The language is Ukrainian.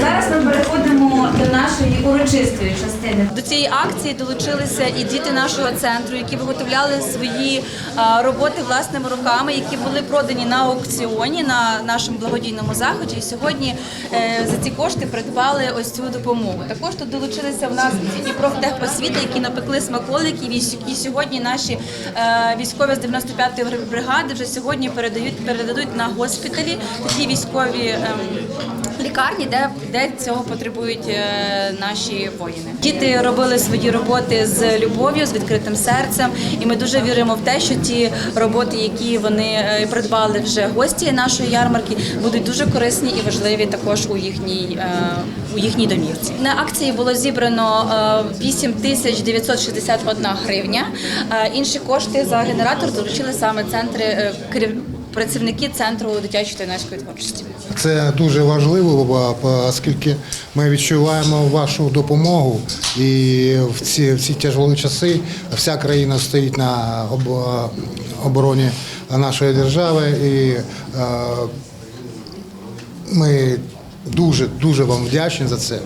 Зараз ми переходимо до нашої урочистої частини. До цієї акції долучилися і діти нашого центру, які виготовляли свої роботи власними руками, які були продані на аукціоні на нашому благодійному заході. І сьогодні е, за ці кошти придбали ось цю допомогу. Також тут долучилися в нас і профтехосвіти, які напекли смаколиків, і с- і сьогодні наші е, військові з 95-ї бригади вже сьогодні передають передадуть на госпіталі такі військові. ем, лікарні, де, де цього потребують е, наші воїни. Діти робили свої роботи з любов'ю, з відкритим серцем, і ми дуже віримо в те, що ті роботи, які вони е, придбали вже гості нашої ярмарки, будуть дуже корисні і важливі також у їхній е, у їхній домівці. На акції було зібрано е, 8 тисяч 961 гривня. Е, Інші кошти за генератор долучили саме центри е, працівники центру дитячої та юнацької творчості. Це дуже важливо, оскільки ми відчуваємо вашу допомогу, і в ці, в ці тяжкі часи вся країна стоїть на об- обороні нашої держави, і е, ми дуже дуже вам вдячні за це.